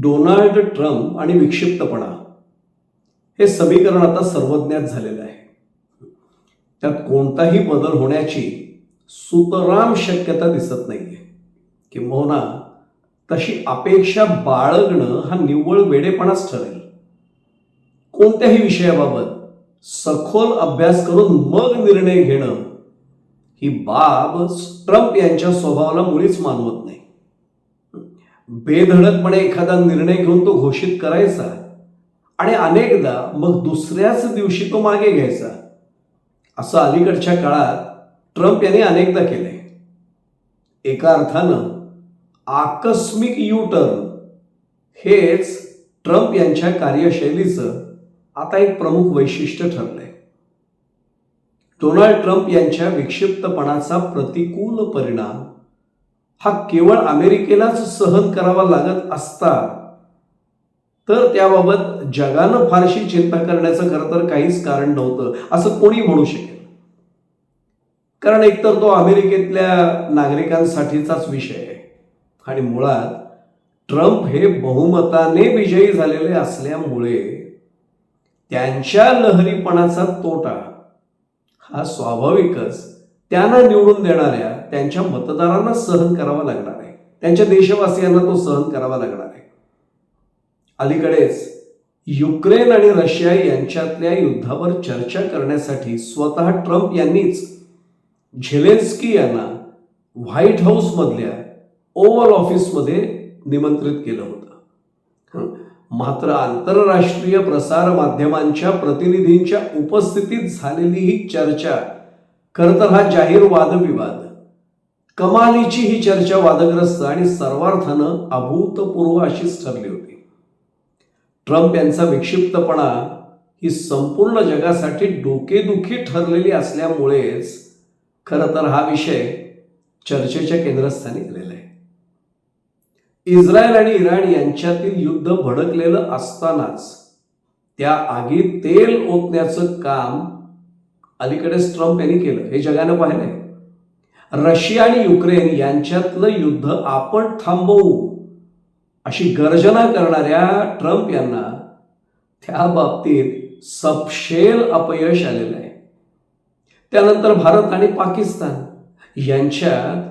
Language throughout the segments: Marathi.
डोनाल्ड ट्रम्प आणि विक्षिप्तपणा हे समीकरण आता सर्वज्ञात झालेलं आहे. त्यात कोणताही बदल होण्याची सुतराम शक्यता दिसत नाहीये. किंबहुना तशी अपेक्षा बाळगणं हा निव्वळ वेडेपणाच ठरेल. कोणत्याही विषयाबाबत सखोल अभ्यास करून मग निर्णय घेणं ही बाब ट्रम्प यांच्या स्वभावाला मुळीच मानवत नाही. बेधडकपणे एखादा निर्णय घेऊन तो घोषित करायचा आणि अनेकदा मग दुसऱ्याच दिवशी तो मागे घ्यायचा. असं अलीकडच्या काळात ट्रम्प यांनी अनेकदा केलंय. एका अर्थानं आकस्मिक यू टर्न हेच ट्रम्प यांच्या कार्यशैलीचं आता एक प्रमुख वैशिष्ट्य ठरलंय. डोनाल्ड ट्रम्प यांच्या विक्षिप्तपणाचा प्रतिकूल परिणाम हा केवळ अमेरिकेलाच सहन करावा लागत असता तर त्याबाबत जगानं फारशी चिंता करण्याचं खरं तर काहीच कारण नव्हतं असं कोणी म्हणू शकेल. कारण एकतर तो अमेरिकेतल्या नागरिकांसाठीचाच विषय आहे. आणि मुळात ट्रम्प हे बहुमताने विजयी झालेले असल्यामुळे त्यांच्या लहरीपणाचा तोटा हा स्वाभाविकच त्यांना निवडून देणाऱ्या त्यांच्या मतदारांना सहन करावा लागणार आहे. त्यांच्या देशवासियांना तो सहन करावा लागणार आहे. अलीकडेच युक्रेन आणि रशिया यांच्यातल्या युद्धावर चर्चा करण्यासाठी स्वतः ट्रम्प यांनीच झेलेन्स्की यांना व्हाईट हाऊसमधल्या ओव्हल ऑफिसमध्ये निमंत्रित केलं होतं. मात्र आंतरराष्ट्रीय प्रसार माध्यमांच्या प्रतिनिधींच्या उपस्थितीत झालेली ही चर्चा खरं तर हा जाहीर वादविवाद. कमालीची ही चर्चा वादग्रस्त आणि सर्वार्थानं अभूतपूर्व अशीच ठरली होती. ट्रम्प यांचा विक्षिप्तपणा ही संपूर्ण जगासाठी डोकेदुखी ठरलेली असल्यामुळेच खरं तर हा विषय चर्चेच्या केंद्रस्थानी आलेला आहे. इस्रायल आणि इराण यांच्यातील युद्ध भडकलेलं असतानाच त्या आगीत तेल ओतण्याचं काम अलीकडेच ट्रम्प यांनी केलं. हे जगानं पाहिलंय. रशिया आणि युक्रेन यांच्यातलं युद्ध आपण थांबवू अशी गर्जना करणाऱ्या ट्रम्प यांना त्या बाबतीत सपशेल अपयश आलेलं आहे. त्यानंतर भारत आणि पाकिस्तान यांच्यात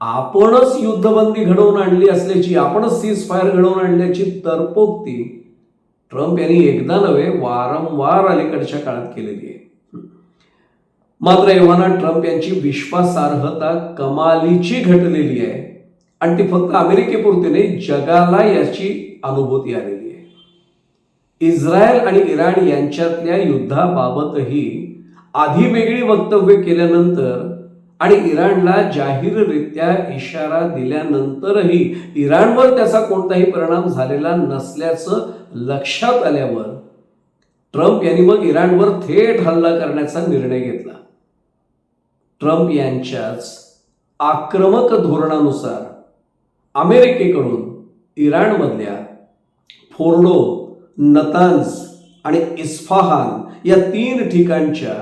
आपणच युद्धबंदी घडवून आणली असल्याची आपणच सीज फायर घडवून आणल्याची तरपोक्ती ट्रम्प यांनी एकदा नव्हे वारंवार अलीकडच्या काळात केलेली आहे. मात्र एव्हाना ट्रम्प यांची विश्वासार्हता कमालीची घटलेली आहे. आणि ती फक्त अमेरिकेपुरती नाही जगाला याची अनुभूती आलेली आहे. इस्रायल आणि इराण यांच्यातल्या युद्धाबाबतही आधी वेगळी वक्तव्य केल्यानंतर आणि इराणला जाहीररित्या इशारा दिल्यानंतरही इराणवर त्याचा कोणताही परिणाम झालेला नसल्याचं लक्षात आल्यावर ट्रम्प यांनी मग इराणवर थेट हल्ला करण्याचा निर्णय घेतला. ट्रम्प यांच्याच आक्रमक धोरणानुसार अमेरिकेकडून इराणमधल्या फोर्डो नतान्स आणि इस्फाहान या तीन ठिकाणच्या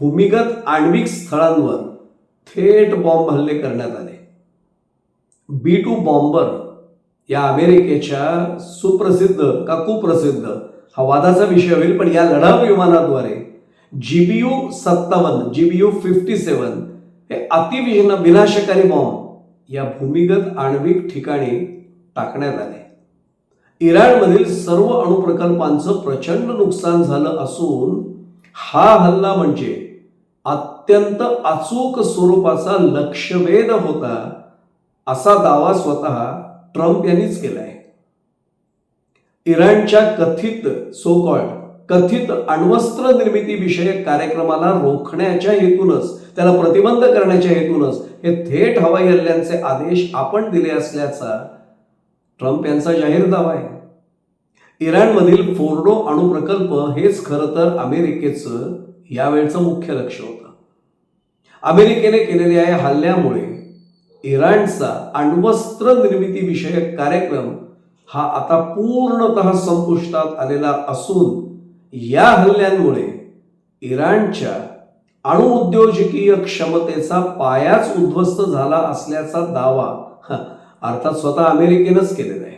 भूमिगत आण्विक स्थळांवर थेट बॉम्ब हल्ले करण्यात आले. बी टू बॉम्बर या अमेरिकेच्या सुप्रसिद्ध का कुप्रसिद्ध हा वादाचा विषय होईल पण या लढाऊ विमानाद्वारे जीबीयू सत्तावन्न जीबीयू फिफ्टी सेवन हे अतिविन विनाशकारी बॉम्ब या भूमिगत आण्विक ठिकाणी टाकण्यात आले. इराणमधील सर्व अणुप्रकल्पांचं प्रचंड नुकसान झालं असून हा हल्ला म्हणजे अत्यंत अचूक स्वरूपाचा लक्षवेध होता असा दावा स्वतः ट्रम्प यांनीच केलाय. इराणच्या कथित सोकॉल्ड कथित अण्वस्त्र निर्मिती विषयक कार्यक्रमाला रोखण्याच्या हेतूनच त्याला प्रतिबंध करण्याच्या हेतूनच हे थेट हवाई हल्ल्यांचे आदेश आपण दिले असल्याचा ट्रम्प यांचा जाहीर दावा आहे. इराणमधील फोर्डो अणुप्रकल्प हेच खरं तर अमेरिकेचं यावेळचं मुख्य लक्ष होतं. अमेरिकेने केलेल्या या हल्ल्यामुळे इराणचा अण्वस्त्र निर्मिती विषयक कार्यक्रम हा आता पूर्णतः संपुष्टात आलेला असून या हल्ल्यांमुळे इराणच्या अणुउद्योजकीय क्षमतेचा पायाच उद्ध्वस्त झाला असल्याचा दावा अर्थात स्वतः अमेरिकेनंच केलेला आहे.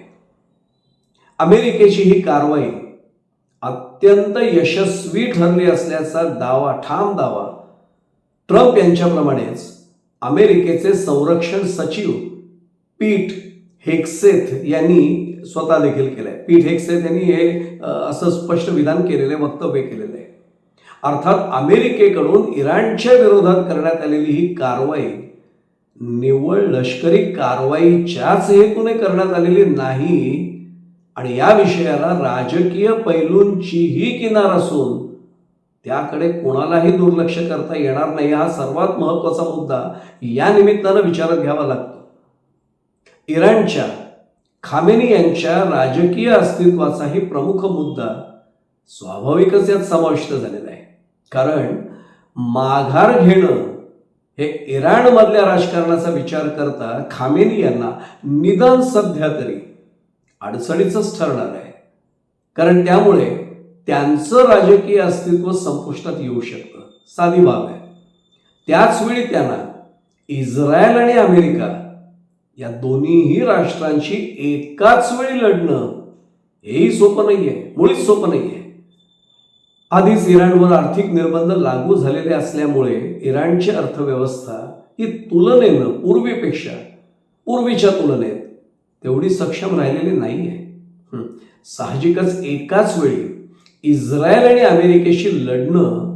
अमेरिकेची ही कारवाई अत्यंत यशस्वी ठरली असल्याचा दावा ठाम दावा ट्रम्प यांच्याप्रमाणेच अमेरिकेचे संरक्षण सचिव पीट हेक्सेथ यांनी स्वतः देखील केलं आहे पीठ हेक्सेथ त्यांनी हे असं स्पष्ट विधान केलेले वक्तव्य केलेलं आहे. अर्थात अमेरिकेकडून इराणच्या विरोधात करण्यात आलेली ही कारवाई निव्वळ लष्करी कारवाईच्याच हेतूने करण्यात आलेली नाही आणि या विषयाला राजकीय पैलूंचीही किनार असून त्याकडे कोणालाही दुर्लक्ष करता येणार नाही हा सर्वात महत्त्वाचा मुद्दा या निमित्तानं विचारात घ्यावा लागतो. इराणच्या खामेनी यांच्या राजकीय अस्तित्वाचाही प्रमुख मुद्दा स्वाभाविकच यात समाविष्ट झालेला आहे. कारण माघार घेणं हे इराणमधल्या राजकारणाचा विचार करता खामेनी यांना निदान सध्या तरी अडचणीचंच ठरणार आहे. कारण त्यामुळे त्यांचं राजकीय अस्तित्व संपुष्टात येऊ शकतं. साधी बाब आहे. त्याच वेळी त्यांना इस्रायल आणि अमेरिका या दोन्हीही राष्ट्रांशी एकाच वेळी लढणं हेही सोपं नाहीये मुळीच सोपं नाहीये. आधीच इराणवर आर्थिक निर्बंध लागू झालेले असल्यामुळे इराणची अर्थव्यवस्था ही तुलनेनं पूर्वीपेक्षा पूर्वीच्या तुलनेत तेवढी सक्षम राहिलेली नाही आहे साहजिकच एकाच वेळी इस्रायल आणि अमेरिकेशी लढणं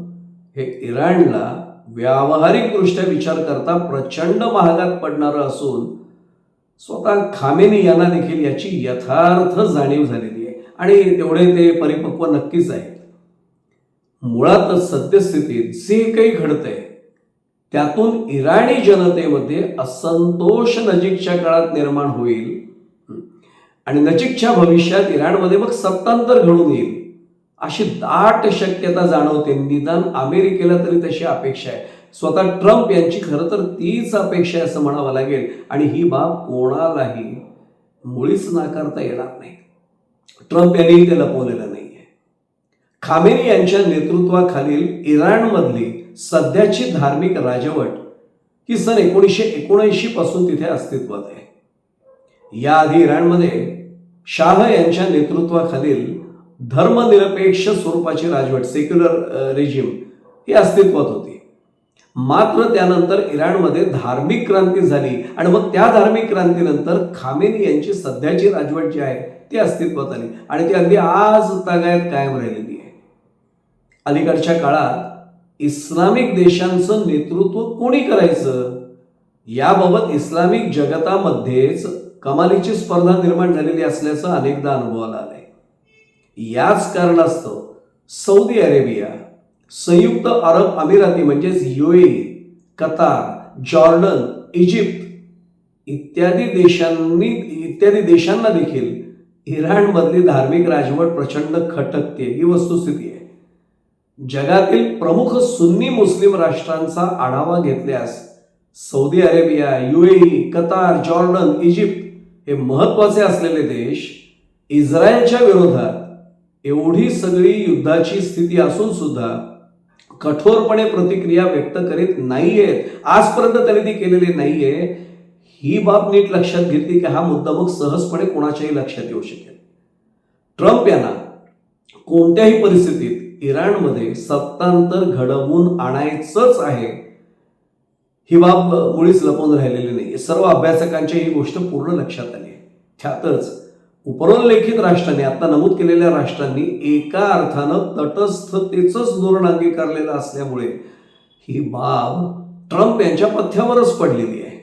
हे इराणला व्यावहारिकदृष्ट्या विचार करता प्रचंड महागात पडणारं असून स्वतः खामेनी यांना देखील याची यथार्थ जाणीव झालेली आहे. आणि तेवढे ते परिपक्व नक्कीच आहेत. मुळातच सद्यस्थितीत जे काही घडतंय त्यातून इराणी जनतेमध्ये असंतोष नजीकच्या काळात निर्माण होईल. आणि नजीकच्या भविष्यात इराणमध्ये मग सत्तांतर घडून येईल अशी दाट शक्यता जाणवते. निदान अमेरिकेला तरी तशी अपेक्षा आहे. स्वतः ट्रम्प यांची खरं तर तीच अपेक्षा आहे असं म्हणावं लागेल. आणि ही बाब कोणालाही मुळीच नाकारता येणार नाही. ट्रम्प यांनी ते लपवलेलं नाहीये. खामेनी यांच्या नेतृत्वाखालील इराणमधली सध्याची धार्मिक राजवट ही सन एकोणीसशे एकोणऐंशी पासून तिथे अस्तित्वात आहे. याआधी इराणमध्ये शाह यांच्या नेतृत्वाखालील धर्मनिरपेक्ष स्वरूपाची राजवट सेक्युलर रेजिम ही अस्तित्वात होती. मात्र त्यानंतर इराणमध्ये धार्मिक क्रांती झाली आणि मग त्या धार्मिक क्रांतीनंतर खामेनी यांची सध्याची राजवट जी आहे ती अस्तित्वात आली. आणि ती अगदी आज तागायत कायम राहिलेली आहे. अलीकडच्या काळात इस्लामिक देशांचं नेतृत्व कोणी करायचं? याबाबत इस्लामिक जगतामध्येच कमालीची स्पर्धा निर्माण झालेली असल्याचं अनेकदा अनुभवाला आलंय. याच कारणास्तव सौदी अरेबिया संयुक्त अरब अमिराती म्हणजेच युए कतार जॉर्डन इजिप्त इत्यादी देशांनी इत्यादी देशांना देखील इराणमधली धार्मिक राजवट प्रचंड खटकते. ही वस्तुस्थिती आहे. जगातील प्रमुख सुन्नी मुस्लिम राष्ट्रांचा आढावा घेतल्यास Saudi Arabia UAE Qatar Jordan Egypt हे महत्त्वाचे असलेले देश इस्रायलच्या विरोधात एवढी सगळी युद्धाची स्थिती असून सुद्धा कठोरपणे प्रतिक्रिया व्यक्त करीत नाहीयेत आजपर्यंत त्यांनी ती केलेली नाहीये. ही बाब नीट लक्षात घेतली की हा मुद्दा मग सहजपणे कोणाच्याही लक्षात येऊ शकेल. ट्रम्प यांना कोणत्याही परिस्थितीत इराणमध्ये सत्तांतर घडवून आणायचंच आहे ही बाब मुळीच लपवून राहिलेली नाही सर्व अभ्यासकांच्या ही गोष्ट पूर्ण लक्षात आली आहे. त्यातच उपरोल्लेखित राष्ट्रांनी आता नमूद केलेल्या राष्ट्रांनी एका अर्थानं तटस्थतेच धोरण अंगीकारलेलं असल्यामुळे ही बाब ट्रम्प यांच्या पथ्यावरच पडलेली आहे.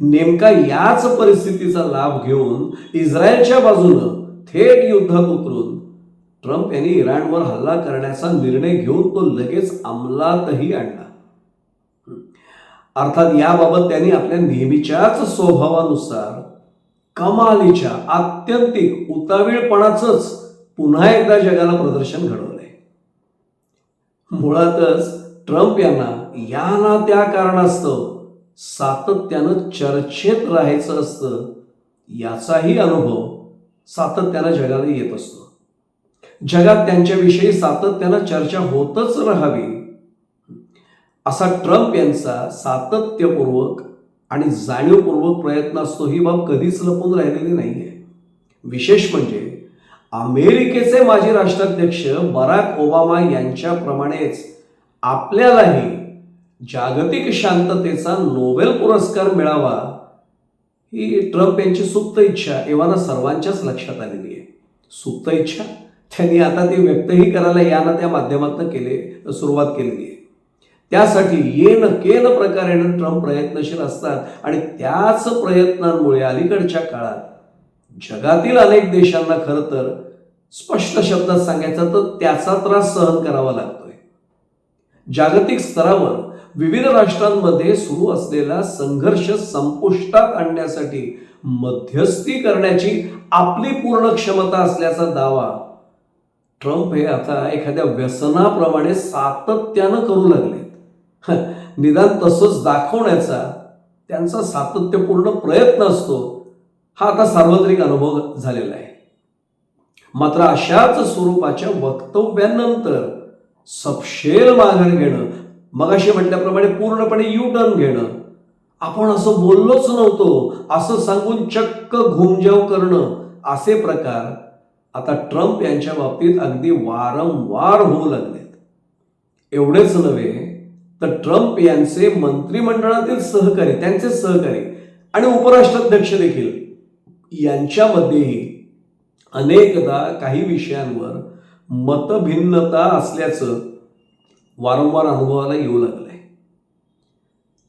नेमका याच परिस्थितीचा लाभ घेऊन इस्रायलच्या बाजूनं थेट युद्धात उतरून ट्रम्प यांनी इराणवर हल्ला करण्याचा निर्णय घेऊन तो लगेच अंमलातही आणला. अर्थात याबाबत त्यांनी आपल्या नेहमीच्याच स्वभावानुसार कमालीच्या आत्यंतिक उतावीळपणाचंच पुन्हा एकदा जगाला प्रदर्शन घडवलंय. मुळातच ट्रम्प यांना या ना त्या कारणास्तव सातत्यानं चर्चेत राहायचं असतं याचाही अनुभव सातत्यानं जगाला येत असतो. जगात त्यांच्याविषयी सातत्यानं चर्चा होतच राहावी असा ट्रम्प यांचा सातत्यपूर्वक आणि जाणीवपूर्वक प्रयत्न असतो ही बाब कधीच लपून राहिलेली नाहीये. विशेष म्हणजे अमेरिकेचे माजी राष्ट्राध्यक्ष बराक ओबामा यांच्याप्रमाणेच आपल्यालाही जागतिक शांततेचा नोबेल पुरस्कार मिळावा ही ट्रम्प यांची सुप्त इच्छा एव्हाना सर्वांच्याच लक्षात आलेली आहे. सुप्त इच्छा? त्यांनी आता ती व्यक्तही करायला या ना त्या माध्यमातून केले सुरुवात केलेली आहे. त्यासाठी येन केन प्रकारेनं ट्रम्प प्रयत्नशील असतात. आणि त्याच प्रयत्नांमुळे अलीकडच्या काळात जगातील अनेक देशांना खरं तर स्पष्ट शब्दात सांगायचं तर त्याचा त्रास सहन करावा लागतोय. जागतिक स्तरावर विविध राष्ट्रांमध्ये सुरू असलेला संघर्ष संपुष्टात आणण्यासाठी मध्यस्थी करण्याची आपली पूर्ण क्षमता असल्याचा दावा ट्रम्प हे आता एखाद्या व्यसनाप्रमाणे सातत्यानं करू लागले. निदान तसंच दाखवण्याचा त्यांचा सातत्यपूर्ण प्रयत्न असतो हा आता सार्वत्रिक अनुभव झालेला आहे. मात्र अशाच स्वरूपाच्या वक्तव्यानंतर सपशेल माघार घेणं मगाशी म्हटल्याप्रमाणे पूर्णपणे यू टर्न घेणं आपण असं बोललोच नव्हतो असं सांगून चक्क घुमजाव करणं असे प्रकार आता ट्रम्प यांच्या बाबतीत अगदी वारंवार होऊ लागलेत. एवढेच नव्हे तर ट्रम्प यांचे मंत्रिमंडळातील सहकारी त्यांचे सहकारी आणि उपराष्ट्राध्यक्ष देखील यांच्यामध्येही अनेकदा काही विषयांवर मतभिन्नता असल्याचं वारंवार अनुभवाला येऊ लागलंय.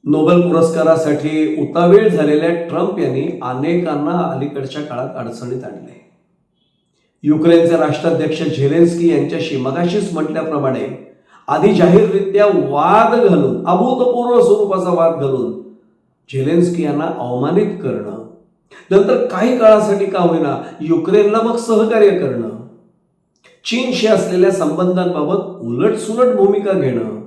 नोबेल पुरस्कारासाठी उतावेळ झालेल्या ट्रम्प यांनी अनेकांना अलीकडच्या काळात अडचणीत आणले युक्रेनचे राष्ट्राध्यक्ष झेलेन्स्की यांच्याशी मगाशीच म्हटल्याप्रमाणे आधी जाहीररित्या वाद घालून अभूतपूर्व स्वरूपाचा वाद घालून झेलेन्स्की यांना अवमानित करणं नंतर काही काळासाठी का होईना युक्रेनला मग सहकार्य करणं चीनशी असलेल्या संबंधांबाबत उलटसुलट भूमिका घेणं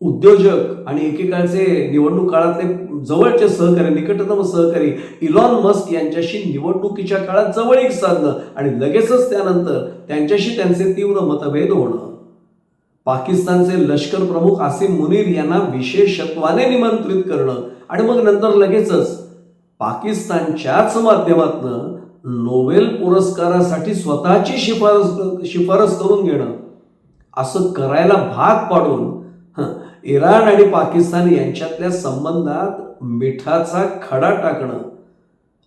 उद्योजक आणि एकेकाळचे निवडणूक काळातले जवळचे सहकारी निकटतम सहकारी इलॉन मस्क यांच्याशी निवडणुकीच्या काळात जवळीक साधणं आणि लगेचच त्यानंतर त्यांच्याशी त्यांचे तीव्र मतभेद होणं. पाकिस्तानचे लष्कर प्रमुख आसिम मुनीर यांना विशेषत्वाने निमंत्रित करणं. आणि मग नंतर लगेचच पाकिस्तानच्याच माध्यमातनं नोबेल पुरस्कारासाठी स्वतःची शिफारस शिफारस करून घेणं. असं करायला भाग पाडून इराण आणि पाकिस्तान यांच्यातल्या संबंधात मिठाचा खडा टाकणं.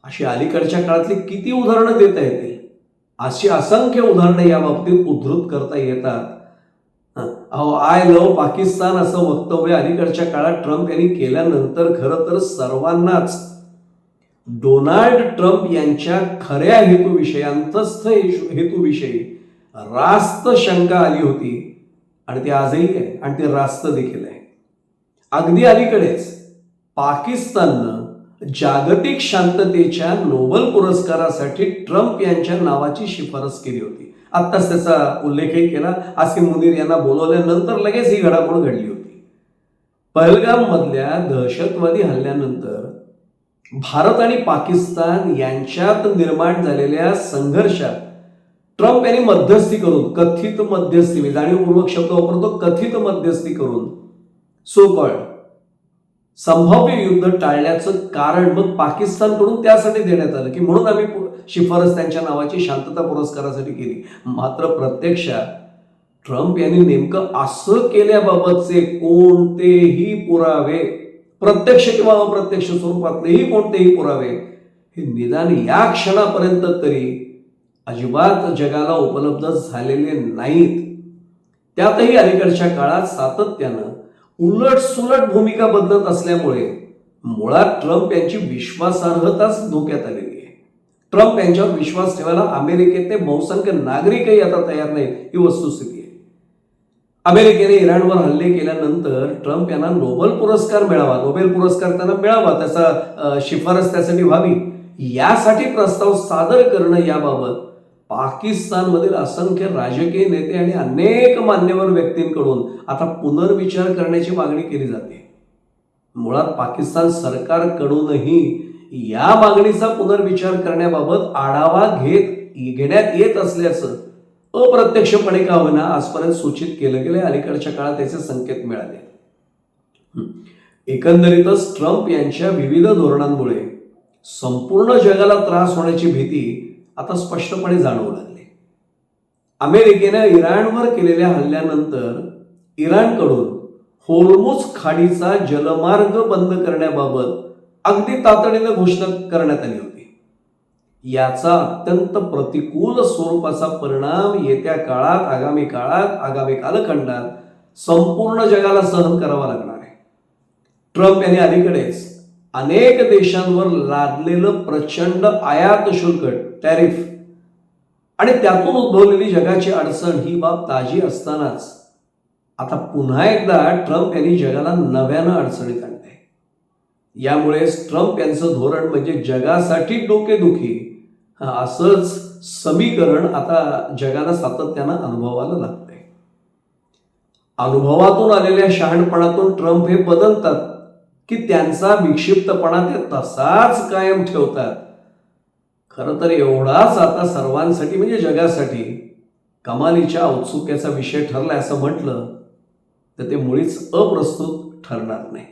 अशी अलीकडच्या काळातली किती उदाहरणं देता येतील? अशी असंख्य उदाहरणं या बाबतीत उद्धृत करता येतात. अहो आय लव पाकिस्तान असं वक्तव्य अलीकडच्या काळात ट्रम्प यांनी केल्यानंतर खरं तर सर्वांनाच. डोनाल्ड ट्रम्प यांच्या खऱ्या हेतूविषयी अंतस्थ हेतू- हेतूविषयी रास्त शंका आली होती. आणि ती आजही आहे. आणि ते रास्त देखील आहे. अगदी अलीकडेच पाकिस्ताननं जागतिक शांततेच्या नोबल पुरस्कारासाठी ट्रम्प यांच्या नावाची शिफारस केली होती. आत्ताच त्याचा उल्लेखही केला. आसिम मुनीर यांना बोलवल्यानंतर लगेच ही घडामोड घडली होती. पहलगाममधल्या दहशतवादी हल्ल्यानंतर भारत आणि पाकिस्तान यांच्यात निर्माण झालेल्या संघर्षात ट्रम्प यांनी मध्यस्थी करून कथित मध्यस्थी म्हणजे मी जाणीवपूर्वक शब्द वापरतो कथित मध्यस्थी करून सो कॉल्ड संभाव्य युद्ध टाळण्याचं कारण मग पाकिस्तानकडून त्यासाठी देण्यात आलं की म्हणून आम्ही शिफारस त्यांच्या नावाची शांतता पुरस्कारासाठी केली. मात्र प्रत्यक्षात ट्रम्प यांनी नेमकं असं केल्याबाबतचे कोणतेही पुरावे प्रत्यक्ष किंवा अप्रत्यक्ष स्वरूपातलेही कोणतेही पुरावे हे निदान या क्षणापर्यंत तरी अजिबात जगाला उपलब्ध झालेले नाहीत. त्यातही अलीकडच्या काळात सातत्यानं उलट सुलट भूमिका बदलत असल्यामुळे मुळात ट्रम्प यांची विश्वासार्हताच धोक्यात आलेली आहे. ट्रम्प यांच्यावर विश्वास ठेवायला अमेरिकेतले बहुसंख्य नागरिकही आता तयार नाहीत ही वस्तुस्थिती आहे. अमेरिकेने इराणवर हल्ले केल्यानंतर ट्रम्प यांना नोबेल पुरस्कार मिळावा नोबेल पुरस्कार त्यांना मिळावा त्याचा शिफारस त्यासाठी व्हावी यासाठी प्रस्ताव सादर करणं याबाबत पाकिस्तानमधील असंख्य राजकीय नेते आणि अनेक मान्यवर व्यक्तींकडून आता पुनर्विचार करण्याची मागणी केली जाते. मुळात पाकिस्तान सरकारकडूनही या मागणीचा पुनर्विचार करण्याबाबत आढावा घेत घेण्यात येत असल्याचं अप्रत्यक्षपणे का होईना आजपर्यंत सूचित केलं गेलं अलीकडच्या काळात त्याचे संकेत मिळाले. एकंदरीतच ट्रम्प यांच्या विविध धोरणांमुळे संपूर्ण जगाला त्रास होण्याची भीती आता स्पष्टपणे जाणवू लागले. अमेरिकेनं इराणवर केलेल्या हल्ल्यानंतर इराणकडून होर्मुज खाडीचा जलमार्ग बंद करण्याबाबत अगदी तातडीनं घोषणा करण्यात आली होती. याचा अत्यंत प्रतिकूल स्वरूपाचा परिणाम येत्या काळात आगामी काळात आगामी कालखंडात संपूर्ण जगाला सहन करावा लागणार आहे. ट्रम्प यांनी अलीकडेच अनेक देशांवर लादलेलं प्रचंड आयात शुल्क टॅरिफ. आणि त्यातून उद्भवलेली जगाची अडचण ही बाब ताजी असतानाच. आता पुन्हा एकदा ट्रम्प यांनी जगाला नव्यानं अडचणीत आणले यामुळेच ट्रम्प यांचं धोरण म्हणजे जगासाठी डोकेदुखी. असंच समीकरण आता जगाला सातत्यानं अनुभवायला लागतंय. अनुभवातून आलेल्या शहाणपणातून ट्रम्प हे बदलतात. की त्यांचा विक्षिप्तपणा ते तसाच कायम ठेवतात. खरं तर एवढाच आता सर्वांसाठी म्हणजे जगासाठी कमालीच्या औत्सुक्याचा विषय ठरलाय असं म्हटलं तर ते मुळीच अप्रस्तुत ठरणार नाही.